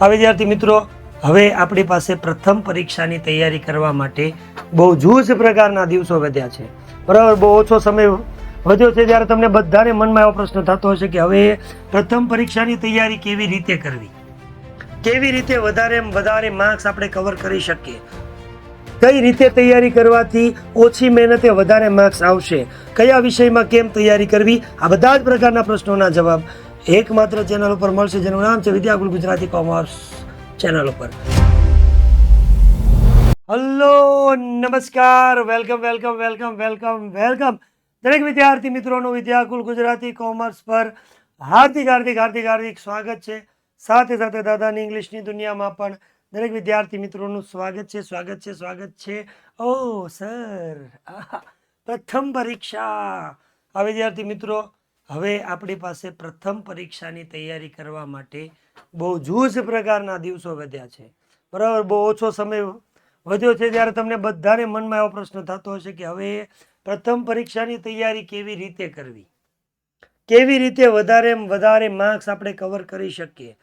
આ વિદ્યાર્થી મિત્રો, હવે આપણી પાસે પ્રથમ પરીક્ષાની તૈયારી કરવા માટે બહુ જૂજ પ્રકારના દિવસો વધ્યા છે. બરાબર, બહુ ઓછો સમય વધ્યો છે ત્યારે તમને બધાને મનમાં એવો પ્રશ્ન થતો હશે કે હવે પ્રથમ પરીક્ષાની તૈયારી કેવી રીતે કરવી? કેવી રીતે વધારે વધારે માર્ક્સ આપણે કવર કરી શકીએ? કઈ રીતે તૈયારી કરવાથી ઓછી મહેનતે વધારે માર્ક્સ આવશે? કયા વિષયમાં કેમ તૈયારી કરવી? આ બધા જ પ્રકારના પ્રશ્નોના જવાબ એકમાત્ર ચેનલ ઉપર મળશે, જેનું નામ છે વિદ્યાકુલ ગુજરાતી કોમર્સ ચેનલ ઉપર. હલો, નમસ્કાર, welcome welcome welcome welcome welcome. દરેક વિદ્યાર્થી મિત્રોનું વિદ્યાકુલ ગુજરાતી કોમર્સ પર હાર્દિક હાર્દિક હાર્દિક હાર્દિક સ્વાગત છે. સાથે સાથે દાદાની ઇંગ્લિશની દુનિયામાં પણ દરેક વિદ્યાર્થી મિત્રોનું સ્વાગત છે સ્વાગત છે સ્વાગત છે. ઓ, સર પ્રથમ પરીક્ષા. આ વિદ્યાર્થી મિત્રો હવે આપણી પાસે પ્રથમ પરીક્ષાની તૈયારી કરવા માટે બહુ જૂજ પ્રકારના દિવસો વધ્યા છે. બરાબર? બહુ ઓછો સમય વધ્યો છે ત્યારે તમને બધાને મનમાં એવો પ્રશ્ન થતો હશે કે હવે પ્રથમ પરીક્ષાની તૈયારી કેવી રીતે કરવી? કેવી રીતે વધારે વધારે માર્ક્સ આપણે કવર કરી શકીએ?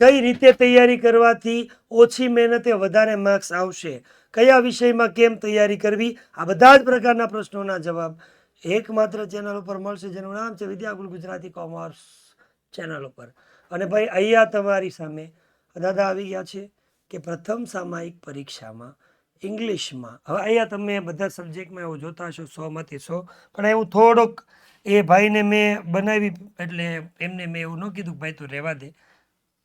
કઈ રીતે તૈયારી કરવાથી ઓછી મહેનતે વધારે માર્ક્સ આવશે? કયા વિષયમાં કેમ તૈયારી કરવી? આ બધા જ પ્રકારના પ્રશ્નોના જવાબ એકમાત્ર ચેનલ ઉપર મળશે, જેનું નામ છે વિદ્યાકુલ ગુજરાતી કોમર્સ ચેનલ ઉપર. અને ભાઈ, અહીંયા તમારી સામે દાદા આવી ગયા છે કે પ્રથમ સામાયિક પરીક્ષામાં ઇંગ્લિશમાં. હવે અહીંયા તમે બધા સબ્જેક્ટમાં એવું જોતા હશો સોમાંથી સો પણ એવું થોડોક એ ભાઈને મેં બનાવી, એટલે એમને મેં એવું ન કીધું ભાઈ, તું રહેવા દે.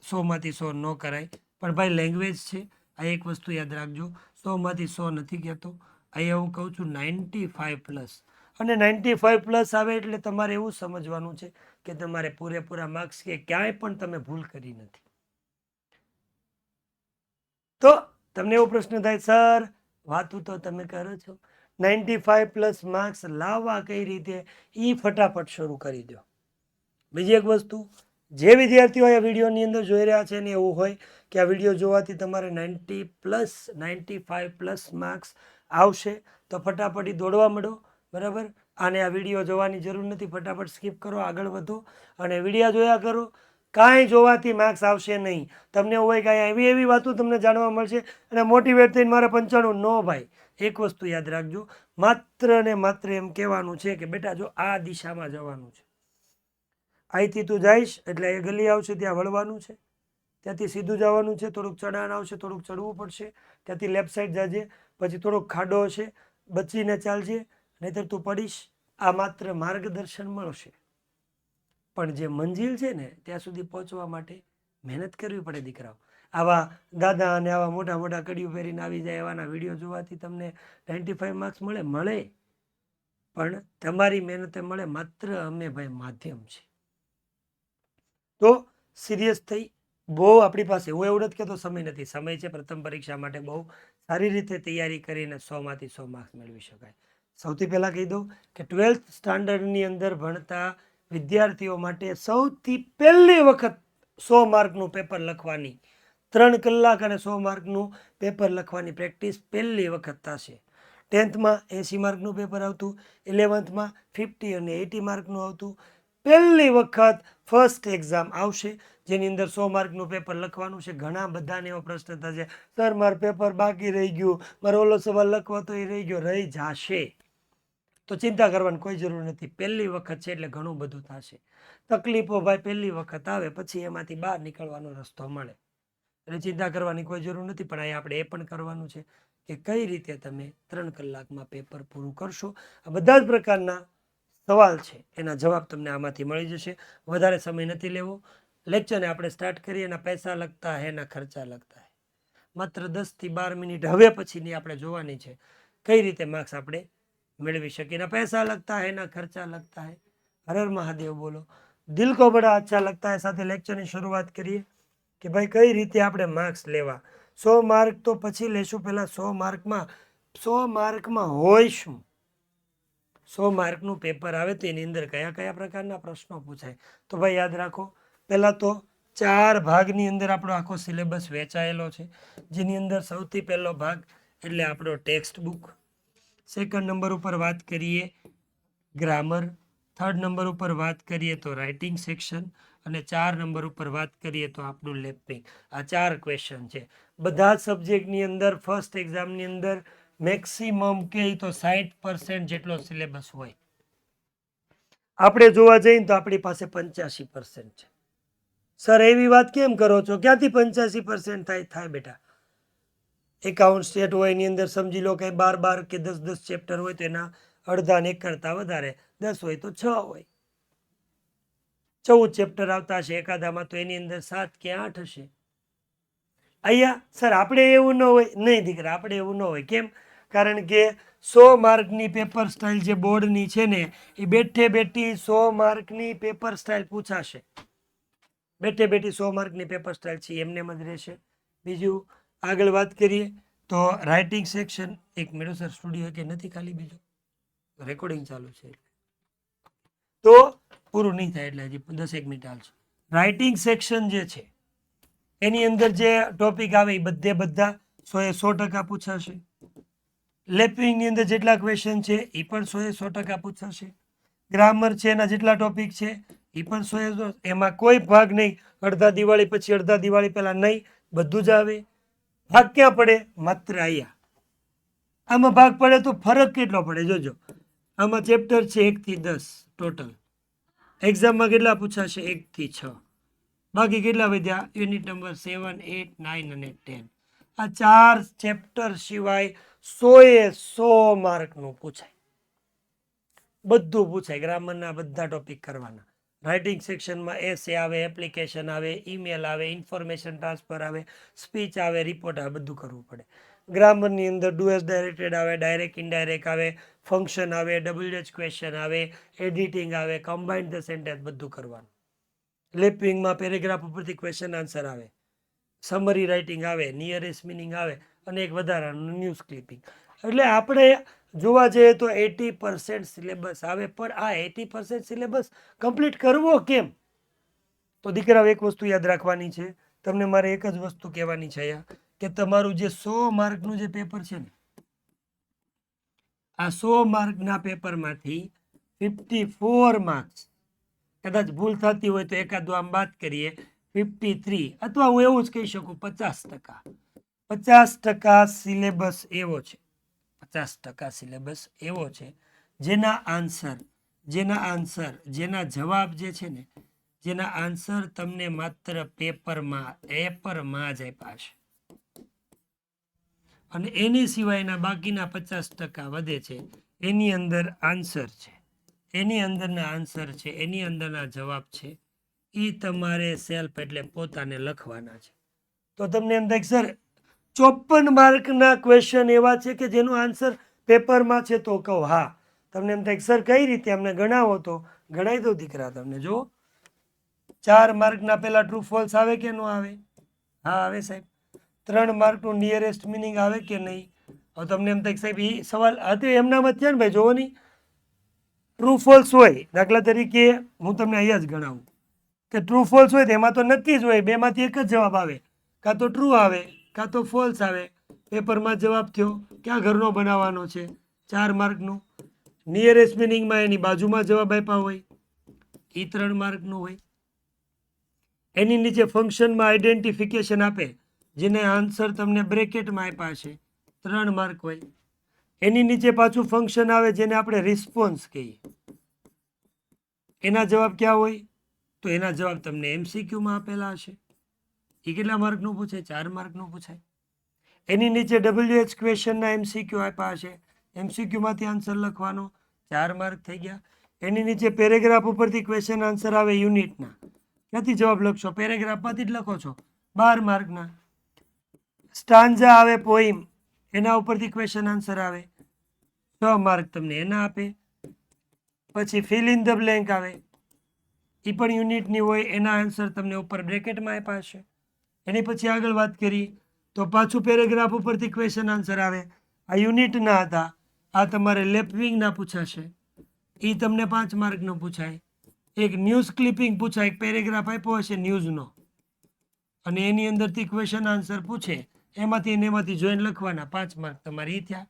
સોમાંથી સો ન કરાય. પણ ભાઈ લેંગ્વેજ છે. આ એક વસ્તુ યાદ રાખજો. સોમાંથી સો નથી કહેતો. અહીંયા હું કહું છું, નાઇન્ટી ફાઇવ પ્લસ. અને નાઇન્ટી ફાઇવ પ્લસ આવે એટલે તમારે એવું સમજવાનું છે કે તમારે પૂરેપૂરા માર્ક્સ કે ક્યાંય પણ તમે ભૂલ કરી નથી. તો તમને એવો પ્રશ્ન થાય, સર, વાતું તો તમે કરો છો. નાઇન્ટી ફાઇવ પ્લસ માર્ક્સ લાવવા કઈ રીતે? એ ફટાફટ શરૂ કરી દો. બીજી એક વસ્તુ, જે વિદ્યાર્થીઓ આ વિડીયોની અંદર જોઈ રહ્યા છે ને એવું હોય કે આ વીડિયો જોવાથી તમારે ninety plus ninety five plus marks આવશે, તો ફટાફટ દોડવા મળો બરાબર? આને આ વીડિયો જોવાની જરૂર નથી. ફટાફટ સ્કીપ કરો, આગળ વધો અને વિડીયા જોયા કરો. કાંઈ જોવાથી માર્ક્સ આવશે નહીં. તમને હોય કાંઈ એવી એવી વાતો તમને જાણવા મળશે અને મોટિવેટ થઈને મારે પંચાણું નો ભાઈ. એક વસ્તુ યાદ રાખજો. માત્ર ને માત્ર એમ કહેવાનું છે કે બેટા જો આ દિશામાં જવાનું છે. અહીંથી તું જઈશ એટલે એ ગલી આવશે, ત્યાં વળવાનું છે. ત્યાંથી સીધું જવાનું છે. થોડુંક ચઢાણ આવશે, થોડુંક ચડવું પડશે. ત્યાંથી લેફ્ટ સાઈડ જાજે. પછી થોડોક ખાડો હશે. બચીને ચાલજે. નહીતર તું પડીશ. આ માત્ર માર્ગદર્શન મળશે. પણ જે મંજિલ છે ને, ત્યાં સુધી પહોંચવા માટે મહેનત કરવી પડે દીકરાઓ. આવા દાદા અને આવા મોટા મોટા કડીઓ પહેરીને આવી જાય એવાના વીડિયો જોવાથી તમને નાઇન્ટી ફાઈવ માર્ક્સ મળે મળે. પણ તમારી મહેનતે મળે માત્ર અમે ભાઈ માધ્યમ છે. તો સિરિયસ થઈ. બહુ આપણી પાસે, હું એવું નથી કહેતો સમય નથી. સમય છે પ્રથમ પરીક્ષા માટે બહુ સારી રીતે તૈયારી કરીને સોમાંથી સો માર્ક્સ મેળવી શકાય. સૌથી પહેલાં કહી દઉં કે ટ્વેલ્થ સ્ટાન્ડર્ડની અંદર ભણતા વિદ્યાર્થીઓ માટે સૌથી પહેલી વખત સો માર્કનું પેપર લખવાની, ત્રણ કલાક અને સો માર્કનું પેપર લખવાની પ્રેક્ટિસ પહેલી વખત થશે. ટેન્થમાં એંસી માર્કનું પેપર આવતું, ઇલેવન્થમાં ફિફ્ટી અને એટી માર્કનું આવતું. પહેલી વખત ફર્સ્ટ એક્ઝામ આવશે, જેની અંદર સો માર્કનું પેપર લખવાનું છે. ઘણા બધાને એવો પ્રશ્ન થશે, સર, મારું પેપર બાકી રહી ગયું, મારો ઓલો સવાલ લખવા તો એ રહી ગયો. રહી જશે. તો ચિંતા કરવાની કોઈ જરૂર નથી. પહેલી વખત છે એટલે ઘણું બધું થશે. તકલીફો ભાઈ પહેલી વખત આવે, પછી એમાંથી બહાર નીકળવાનો રસ્તો મળે. એટલે ચિંતા કરવાની કોઈ જરૂર નથી, પણ અહીંયા આપણે એ પણ કરવાનું છે કે કઈ રીતે તમે ત્રણ કલાકમાં પેપર પૂરું કરશો. આ બધા જ પ્રકારના સવાલ છે. એના જવાબ તમને આમાંથી મળી જશે. વધારે સમય નથી લેવો. લેક્ચરને આપણે સ્ટાર્ટ કરીએ એના પૈસા લગતા હે એના ખર્ચા લગતા હે. માત્ર દસથી બાર મિનિટ હવે પછીની આપણે જોવાની છે. કઈ રીતે માર્ક્સ આપણે મેળવી શકીએ એના પૈસા લગતા હે એના ખર્ચા લગતા હે હર હર મહાદેવ બોલો દિલ કો બડા અચ્છા લગતા હે સાથે લેક્ચરની શરૂઆત કરીએ કે ભાઈ કઈ રીતે આપણે માર્ક્સ લેવા સો માર્ક તો પછી લેશું. પહેલાં સો માર્કમાં સો માર્કમાં હોય શું સો માર્કનું પેપર આવે તો એની અંદર કયા કયા પ્રકારના પ્રશ્નો પૂછાય? તો ભાઈ યાદ રાખો, પહેલાં તો ચાર ભાગની અંદર આપણો આખો સિલેબસ વેચાયેલો છે. જેની અંદર સૌથી પહેલો ભાગ એટલે આપણો ટેક્સ્ટ બુક સેકન્ડ નંબર ઉપર વાત કરીએ ગ્રામર થર્ડ નંબર ઉપર વાત કરીએ તો રાઇટિંગ સેક્શન અને ચાર નંબર ઉપર વાત કરીએ તો આપણું લેપિંગ આ ચાર ક્વેશ્ચન છે. બધા જ સબ્જેક્ટની અંદર ફર્સ્ટ એક્ઝામની અંદર મેક્સિમમ કે તો સાઠ પર્સન્ટ જેટલો સિલેબસ હોય. આપણે જોવા જઈએ તો આપણી પાસે પંચ્યાસી પર્સન્ટ છે. સર એવી વાત કેમ કરો છો? ક્યાંથી પંચ્યાસી પર્સન્ટ થાય? થાય બેટા. એકાઉન્ટ સ્ટેટ હોય, એની અંદર સમજી લો કે બાર બાર કે દસ દસ ચેપ્ટર હોય, તો એના અડધાને એક કરતાં વધારે. દસ હોય તો છ હોય. ચૌદ ચેપ્ટર આવતા હશે એકાદામાં તો એની અંદર સાત કે આઠ હશે. અહીંયા, સર, આપણે એવું ન હોય, નહીં દીકરા, આપણે એવું ન હોય. કેમ? કારણ કે સો માર્કની પેપર સ્ટાઇલ જે બોર્ડની છે ને, એ બેઠે બેઠી સો માર્કની પેપર સ્ટાઇલ પૂછાશે. બેઠે બેઠી સો માર્કની પેપર સ્ટાઇલ છે, એમને એમ જ રહેશે. બીજું આગળ વાત કરીએ, તો રાઇટિંગ સેક્શન એક મેળો સર સ્ટુડિયો કે નથી ખાલી બીજું? રેકોર્ડિંગ ચાલુ છે તો પૂરું નહીં થાય એટલે હજી દસ એક મિનિટ હાલશે. રાઇટિંગ સેક્શન જે છે, એની અંદર જે ટોપિક આવે એ બધે બધા સો એ સો ટકા પૂછાશે. લેપિંગની અંદર જેટલા ક્વેશ્ચન છે, એ પણ સો એ સો ટકા પૂછાશે. ગ્રામર છે, એના જેટલા ટોપિક છે, એ પણ સો એમાં કોઈ ભાગ નહીં. અડધા દિવાળી પછી અડધા દિવાળી પહેલાં નહીં, બધું જ આવે. ભાગ ક્યાં પડે? માત્ર અહીંયા. આમાં ભાગ પડે તો ફરક કેટલો પડે? જોજો. આમાં ચેપ્ટર છે એકથી દસ ટોટલ એક્ઝામમાં કેટલા પૂછાશે? એકથી છ. બાકી કેટલા વધ્યા? Unit number seven eight nine અને ટેન આ ચાર ચેપ્ટર સિવાય સોએ સો માર્કનું પૂછાય. બધું પૂછાય. ગ્રામરના બધા ટોપિક કરવાના. રાઇટિંગ સેક્શનમાં એસે આવે એપ્લિકેશન આવે ઈમેલ આવે ઇન્ફોર્મેશન ટ્રાન્સફર આવે સ્પીચ આવે રિપોર્ટ આવે, બધું કરવું પડે. ગ્રામરની અંદર ડુએસ ડાયરેક્ટેડ આવે ડાયરેક્ટ ઇનડાયરેક્ટ આવે ફંક્શન આવે ડબલ્યુએચ ક્વેશ્ચન આવે એડિટિંગ આવે કમ્બાઇન્ડ ધ સેન્ટેન્સ બધું કરવાનું. લેપિંગમાં પેરેગ્રાફ ઉપરથી ક્વેશ્ચન આન્સર આવે. સમરી રાઇટિંગ આવે નિયરેસ્ટ મિનિંગ આવે, અને એક વધારાનું ન્યૂઝ ક્લિપિંગ એટલે આપણે જોવા જઈએ તો એટી પર્સન્ટ સિલેબસ આવે, પણ આ એટી પર્સન્ટ સિલેબસ કમ્પ્લીટ કરવો કેમ? તો દીકરાઓ, એક વસ્તુ યાદ રાખવાની છે, તમને મારે એક જ વસ્તુ કહેવાની છે અહીંયા, કે તમારું જે સો માર્કનું જે પેપર છે ને, આ સો માર્કના પેપરમાંથી ફિફ્ટી ફોર માર્ક્સ કદાચ ભૂલ થતી હોય તો એકાદો આમ વાત કરીએ ફિફ્ટી થ્રી અથવા હું એવું જ કહી શકું, પચાસ ટકા પચાસ ટકા સિલેબસ એવો છે. પચાસ ટકા સિલેબસ એવો છે. જેના આન્સર જેના આન્સર, જેના જવાબ જે છે ને, જેના આન્સર તમને માત્ર પેપરમાં, એપરમાં જ આપ્યા અને એની સિવાયના બાકીના પચાસ ટકા વધે છે. એની અંદર આન્સર છે. એની અંદરના આન્સર છે, એની અંદરના જવાબ છે એ તમારે સેલ્ફ એટલે પોતાને લખવાના છે. તો તમને એમ થાય સર ચોપન માર્કના ક્વેશ્ચન એવા છે કે જેનો આન્સર પેપરમાં છે તો કહો. હા, તમને એમ થાય સર કઈ રીતે અમને ગણાવો તો? ગણાવી દો દીકરા તમને જો ચાર માર્કના પહેલા ટ્રુ ફોલ્સ આવે કે ન આવે? હા, આવે સાહેબ. ત્રણ માર્કનું નિયરેસ્ટ મિનિંગ આવે કે નહીં? હવે તમને એમ થાય સાહેબ એ સવાલ હતો એમનામાં જ છે ને ભાઈ જોવો નહીં ટ્રુ ફોલ્સ હોય. દાખલા તરીકે હું તમને અહીંયા જ ગણાવું. કે ટ્રુ ફોલ્સ હોય તો એમાં તો નક્કી જ હોય. બેમાંથી એક જ જવાબ આવે. કાં તો ટ્રુ આવે. કાં તો ફોલ્સ આવે. પેપરમાં જવાબ થયો ક્યાં ઘરનો બનાવવાનો છે. ચાર માર્કનો. નિયરેસ્ટ મિનિંગમાં એની બાજુમાં જવાબ આપ્યા હોય. એ ત્રણ માર્કનો હોય. એની નીચે ફંક્શનમાં આઈડેન્ટિફિકેશન આપે, જેને આન્સર તમને બ્રેકેટમાં આપ્યા છે. ત્રણ માર્ક હોય. એની નીચે પાછું ફંક્શન આવે, જેને આપણે રિસ્પોન્સ કહીએ. એના જવાબ ક્યાં હોય? તો એના જવાબ તમને એમસીક્યુમાં આપેલા હશે. એ કેટલા માર્કનું પૂછાય? ચાર માર્કનું પૂછાય. એની નીચે ડબલ્યુએચ ક્વેશ્ચનના એમસીક્યુ આપ્યા હશે. એમસીક્યુમાંથી આન્સર લખવાનો. ચાર માર્ક થઈ ગયા. એની નીચે પેરેગ્રાફ ઉપરથી ક્વેશ્ચન આન્સર આવે યુનિટના ક્યાંથી જવાબ લખશો? પેરેગ્રાફમાંથી જ લખો છો. બાર માર્કના સ્ટાન્ઝા આવે પોઈમ એના ઉપરથી ક્વેશ્ચન આન્સર આવે. છ માર્ક તમને એના આપે. પછી ફિલ ઇન ધ બ્લેન્ક આવે. એ પણ યુનિટની હોય, એના આન્સર તમને ઉપર બ્રેકેટમાં આપ્યા હશે. એની પછી આગળ વાત કરી, તો પાછું પેરેગ્રાફ ઉપરથી ક્વેશ્ચન આન્સર આવે. આ યુનિટના હતા. આ તમારે લેપવિંગના પૂછાશે. એ તમને પાંચ માર્કનો પૂછાય. એક ન્યૂઝ ક્લિપિંગ પૂછાય, એક પેરેગ્રાફ આપ્યો હશે ન્યૂઝનો અને એની અંદરથી ક્વેશ્ચન આન્સર પૂછે. એમાંથી અને એમાંથી જોઈન લખવાના પાંચ માર્ક તમારે એ થયા.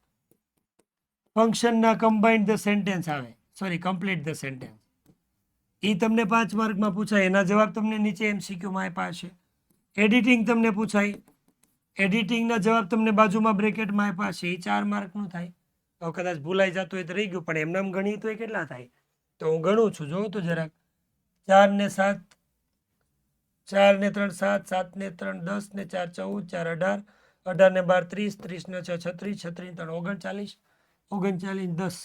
ફંક્શનના કમ્બાઇન્ડ ધ સેન્ટેન્સ આવે. સોરી કમ્પ્લીટ ધ સેન્ટેન્સ એ તમને પાંચ માર્કમાં પૂછાય. એના જવાબ તમને નીચે એમસીક્યુમાં આપ્યા છે એડિટિંગ તમને પૂછાય. એડિટિંગના જવાબ તમને બાજુમાં બ્રેકેટમાં આપ્યા છે. એ ચાર માર્કનું થાય. તો કદાચ ભૂલાઈ જતો હોય તો રહી ગયું. પણ એમનામ ગણી તો એ કેટલા થાય? તો હું ગણું છું. જોઉં તો જરાક. ચાર ને સાત, ચાર ને ત્રણ સાત સાત ને ત્રણ દસ ને ચાર ચૌદ, ચાર અઢાર અઢાર ને બાર ત્રીસ ત્રીસ ને છ છત્રીસ છત્રીસ ત્રણ. ઓગણચાલીસ ઓગણચાલીસ દસ.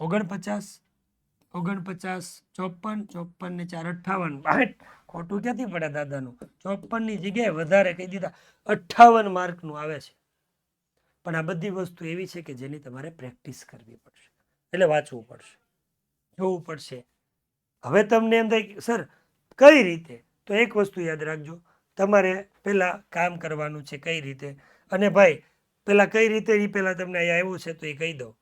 ઓગણપચાસ ઓગણપચાસ, ચોપન ચોપન ને ચાર અઠ્ઠાવન. બાઠ ખોટું ક્યાંથી પડે દાદાનું? ચોપનની જગ્યાએ વધારે કહી દીધા. અઠ્ઠાવન માર્કનું આવે છે. પણ આ બધી વસ્તુ એવી છે કે જેની તમારે પ્રેક્ટિસ કરવી પડશે. એટલે વાંચવું પડશે. જોવું પડશે. હવે તમને એમ થાય સર, કઈ રીતે? તો એક વસ્તુ યાદ રાખજો. તમારે પહેલાં કામ કરવાનું છે કઈ રીતે? અને ભાઈ પહેલાં કઈ રીતે એ પહેલાં તમને અહીંયા આવ્યું છે તો એ કહી દો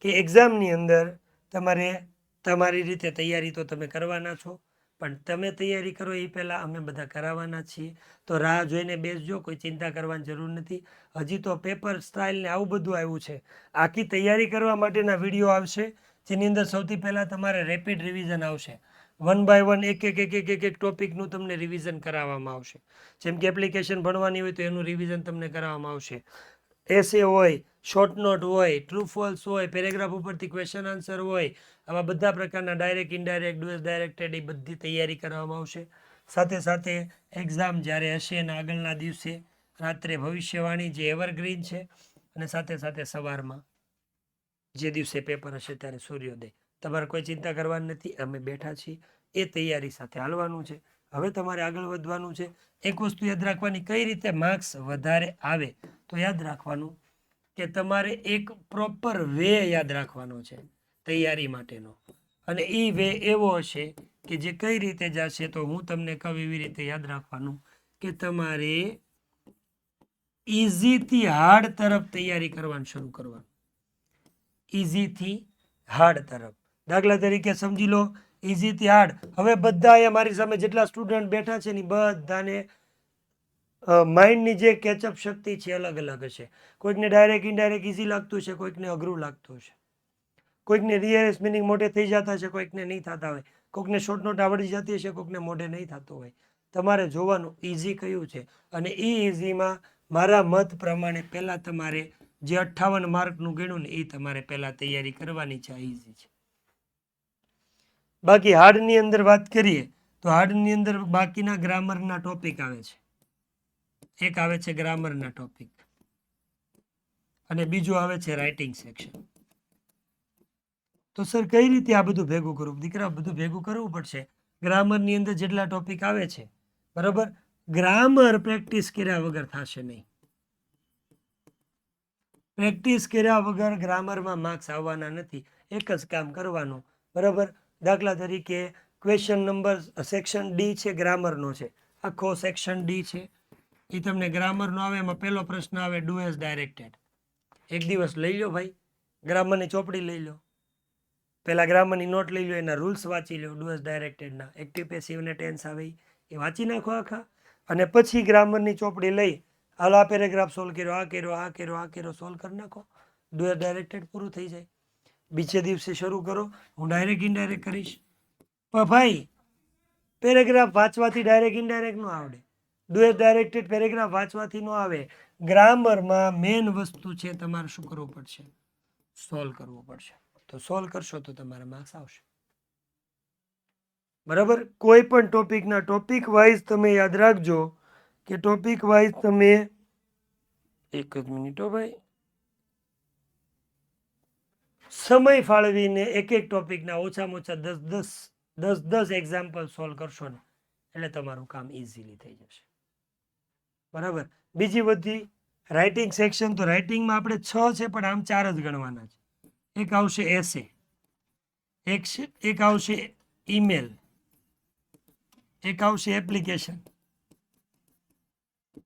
કે એક્ઝામની અંદર તમારે તમારી રીતે તૈયારી તો તમે કરવાના છો. પણ તમે તૈયારી કરો એ પહેલાં અમે બધા કરાવવાના છીએ. તો રાહ જોઈને બેસજો, કોઈ ચિંતા કરવાની જરૂર નથી. હજી તો પેપર સ્ટાઇલ ને આવું બધું આવ્યું છે. આખી તૈયારી કરવા માટેના વીડિયો આવશે, જેની અંદર સૌથી પહેલાં તમારે રેપિડ રિવિઝન આવશે. વન બાય વન એક એક એક એક એક એક ટોપિકનું તમને રિવિઝન કરાવવામાં આવશે. જેમ કે એપ્લિકેશન ભણવાની હોય તો એનું રિવિઝન તમને કરાવવામાં આવશે. એસે હોય શોર્ટ નોટ હોય ટ્રુ ફોલ્સ હોય પેરેગ્રાફ ઉપરથી ક્વેશ્ચન આન્સર હોય, આવા બધા પ્રકારના direct indirect do as directed એ બધી તૈયારી કરવામાં આવશે. સાથે સાથે એક્ઝામ જ્યારે હશે એના આગળના દિવસે, રાત્રે ભવિષ્યવાણી જે એવરગ્રીન છે અને સાથે સાથે સવારમાં જે દિવસે પેપર હશે ત્યારે સૂર્યોદય. તમારે કોઈ ચિંતા કરવાની નથી, અમે બેઠા છીએ, એ તૈયારી સાથે હાલવાનું છે. હવે તમારે આગળ વધવાનું છે. એક વસ્તુ યાદ રાખવાની, કઈ રીતે માર્ક્સ વધારે આવે? તો યાદ રાખવાનું કે તમારે એક પ્રોપર વે યાદ રાખવાનો છે તૈયારી માટેનો. અને એ વે એવો હશે કે જે કઈ રીતે જશે તો હું તમને કહું એવી રીતે યાદ રાખવાનું કે તમારે ઇઝીથી હાર્ડ તરફ તૈયારી કરવાનું શરૂ કરવાનું. ઇઝીથી હાર્ડ તરફ. દાખલા તરીકે સમજી લો ઇઝીથી હાર્ડ હવે બધા અહીંયા મારી સામે જેટલા સ્ટુડન્ટ બેઠા છે ને બધાને માઇન્ડની જે કેચઅપ શક્તિ છે અલગ અલગ હશે. કોઈકને ડાયરેક્ટ ઇનડાયરેક્ટ ઇઝી લાગતું છે કોઈકને અઘરું લાગતું છે કોઈકને રિયરેસ મિનિંગ મોઢે થઈ જતા છે કોઈકને નહીં થતા હોય. કોઈકને શોર્ટ નોટ આવડી જતી હશે, કોઈકને મોઢે નહીં થતું હોય. તમારે જોવાનું ઇઝી કયું છે? અને એ ઇઝીમાં મારા મત પ્રમાણે પહેલાં તમારે જે અઠ્ઠાવન માર્કનું ગણ્યું ને એ તમારે પહેલાં તૈયારી કરવાની છે, આ ઇઝી છે. બાકી હાર્ડની અંદર વાત કરીએ, તો હાર્ડની અંદર બાકીના ગ્રામરના ટોપિક આવે છે. એક આવે છે ગ્રામરના ટોપિક અને બીજું આવે છે રાઇટિંગ સેક્શન તો સર કઈ રીતે આ બધું ભેગું કરવું? દીકરા બધું ભેગું કરવું પડશે. ગ્રામરની અંદર જેટલા ટોપિક આવે છે, બરાબર? ગ્રામર પ્રેક્ટિસ કર્યા વગર થશે નહીં. પ્રેક્ટિસ કર્યા વગર ગ્રામરમાં માર્ક્સ આવવાના નથી. એક જ કામ કરવાનું, બરાબર? દાખલા તરીકે ક્વેશ્ચન નંબર સેક્શન ડી છે ગ્રામરનો છે. આખો સેક્શન ડી છે. એ તમને ગ્રામરનો આવે, એમાં પહેલો પ્રશ્ન આવે ડુ એઝ ડાયરેક્ટેડ એક દિવસ લઈ લો ભાઈ. ગ્રામરની ચોપડી લઈ લો પહેલાં ગ્રામરની નોટ લઈ લો એના રૂલ્સ વાંચી લો ડુ એઝ ડાયરેક્ટેડના એક્ટિવ પેસિવ અને ટેન્સ આવે એ વાંચી નાખો આખા. અને પછી ગ્રામરની ચોપડી લઈ, હાલ, આ પેરેગ્રાફ સોલ્વ કર્યો, આ કર્યો આ કર્યો આ કર્યો સોલ્વ કરી નાખો. ડુ એઝ ડાયરેક્ટેડ પૂરું થઈ જાય. બીજે દિવસે શરૂ કરો. હું ડાયરેક્ટ ઇનડાયરેક્ટ કરીશ. પણ ભાઈ પેરેગ્રાફ વાંચવાથી ડાયરેક્ટ ઇનડાયરેક્ટ ન આવડે. ડુ ડાયરેક્ટેડ પેરેગ્રાફ વાંચવાથી ન આવે. ગ્રામરમાં મેન વસ્તુ છે તમારે શું કરવું પડશે? સોલ્વ કરવું પડશે. તો સોલ્વ કરશો તો તમારા માર્ક્સ આવશે. બરાબર? કોઈ પણ ટોપિકના ટોપિક વાઇઝ તમે યાદ રાખજો કે ટોપિક વાઇઝ તમે એક જ મિનિટ ભાઈ. સમય ફાળવીને એક એક ટોપિકના ઓછામાં ઓછા દસ દસ દસ દસ એક્ઝામ્પલ સોલ્વ કરશો ને, એટલે તમારું કામ ઇઝીલી થઈ જશે. બરાબર? બીજી બધી રાઇટિંગ સેક્શન તો રાઇટિંગમાં આપણે છ છે, પણ આમ ચાર જ ગણવાના છે. એક આવશે એસે એક એક આવશે ઈમેલ એક આવશે એપ્લિકેશન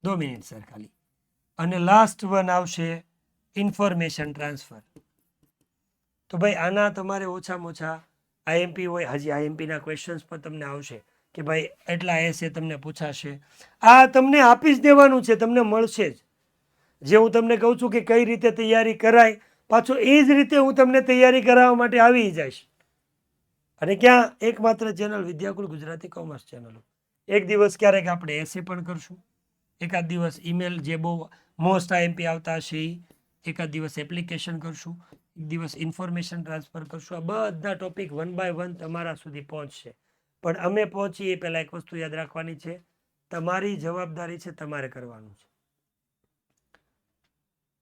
દો મિનિટ સર ખાલી. અને લાસ્ટ વન આવશે ઇન્ફોર્મેશન ટ્રાન્સફર તો ભાઈ, આના તમારે ઓછામાં ઓછા આઈએમપી હોય, હજી આઈએમપીના ક્વેશ્ચન્સ પણ તમને આવશે કે ભાઈ, એટલા એસે તમને પૂછાશે. આ તમને આપી જ દેવાનું છે, તમને મળશે જ. જે હું તમને કહું છું કે કઈ રીતે તૈયારી કરાય, પાછો એ જ રીતે હું તમને તૈયારી કરાવવા માટે આવી જઈશ. અને ક્યાં? એકમાત્ર channel Vidyakul Gujarati commerce channel. એક દિવસ ક્યારેક આપણે એસે પણ કરશું. એકાદ દિવસ ઈમેલ જે બહુ મોસ્ટ આઈએમપી આવતા હશે. એકાદ દિવસ એપ્લિકેશન કરશું. એક દિવસ ઇન્ફોર્મેશન ટ્રાન્સફર કરશું. આ બધા ટોપિક વન બાય વન તમારા સુધી પહોંચશે. પણ અમે પહોંચીએ એ પહેલાં એક વસ્તુ યાદ રાખવાની છે. તમારી જવાબદારી છે તમારે કરવાનું છે.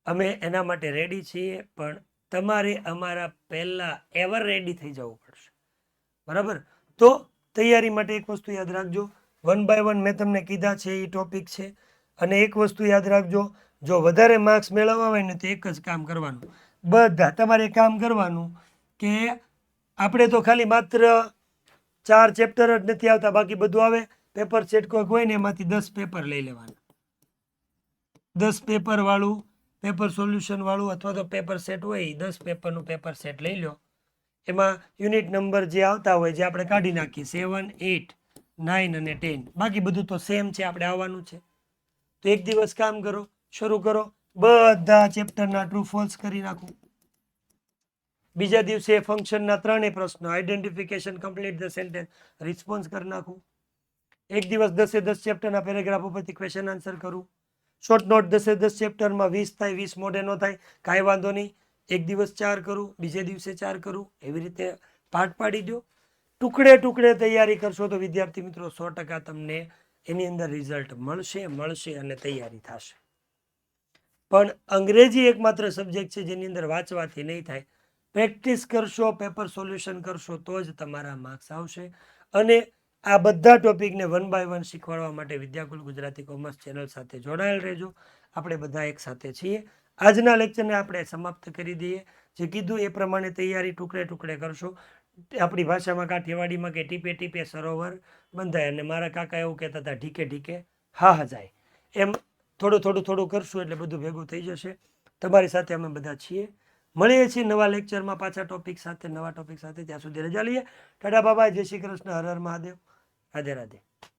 અમે એના માટે રેડી છીએ, પણ તમારે અમારા પહેલાં એવર રેડી થઈ જવું પડશે. બરાબર? તો તૈયારી માટે એક વસ્તુ યાદ રાખજો. વન બાય વન મેં તમને કીધા છે એ ટોપિક છે. અને એક વસ્તુ યાદ રાખજો. જો વધારે માર્ક્સ મેળવવા હોય ને તો એક જ કામ કરવાનું. બધા તમારે કામ કરવાનું કે આપણે તો ખાલી માત્ર ચાર ચેપ્ટર જ નથી આવતા, બાકી બધું આવે. પેપર સેટ કોઈક હોય ને એમાંથી દસ પેપર લઈ લેવાના. દસ પેપરવાળું પેપર સોલ્યુશનવાળું અથવા તો પેપર સેટ હોય એ દસ પેપરનું પેપર સેટ લઈ લો. એમાં યુનિટ નંબર જે આવતા હોય, જે આપણે કાઢી નાખીએ સેવન એટ નાઇન અને ટેન બાકી બધું તો સેમ છે, આપણે આવવાનું છે. તો એક દિવસ કામ કરો, શરૂ કરો બધા ચેપ્ટરના ટ્રુ ફોલ્સ કરી નાખું. બીજા દિવસે ફંક્શનના ત્રણેય પ્રશ્નો identification complete the sentence response કરી નાખું. એક દિવસ દસે દસ ચેપ્ટરના પેરેગ્રાફ ઉપરથી ક્વેશ્ચન આન્સર કરું. શોર્ટ નોટ દસે દસ ચેપ્ટરમાં વીસ થાય, વીસ મોઢે ન થાય, કાંઈ વાંધો નહીં. એક દિવસ ચાર કરું, બીજે દિવસે ચાર કરું. એવી રીતે પાઠ પાડી દો. ટુકડે ટુકડે તૈયારી કરશો તો વિદ્યાર્થી મિત્રો સો ટકા તમને એની અંદર રિઝલ્ટ મળશે મળશે અને તૈયારી થશે. પણ અંગ્રેજી એકમાત્ર સબ્જેક્ટ છે જેની અંદર વાંચવાથી નહીં થાય. પ્રેક્ટિસ કરશો પેપર સોલ્યુશન કરશો, તો જ તમારા માર્ક્સ આવશે. અને આ બધા ટોપિકને વન બાય વન શીખવાડવા માટે વિદ્યાકુલ ગુજરાતી કોમર્સ ચેનલ સાથે જોડાયેલ રહેજો. આપણે બધા એક સાથે છીએ. આજના લેક્ચરને આપણે સમાપ્ત કરી દઈએ. જે કીધું એ પ્રમાણે તૈયારી ટુકડે ટુકડે કરશો. આપણી ભાષામાં કાઠિયાવાડીમાં કે ટીપે ટીપે સરોવર બંધાય અને મારા કાકા એવું કહેતા હતા, ઢીકે ઢીકે હા હા જાય. એમ થોડું થોડું થોડું કરશું એટલે બધું ભેગું થઈ જશે. તમારી સાથે અમે બધા છીએ. મળીએ છીએ નવા લેક્ચરમાં પાછા ટોપિક સાથે, નવા ટોપિક સાથે. ત્યાં સુધી રજા લઈએ. ટાટા બાબા જય શ્રી કૃષ્ણ. હર હર મહાદેવ. રાધે રાધે.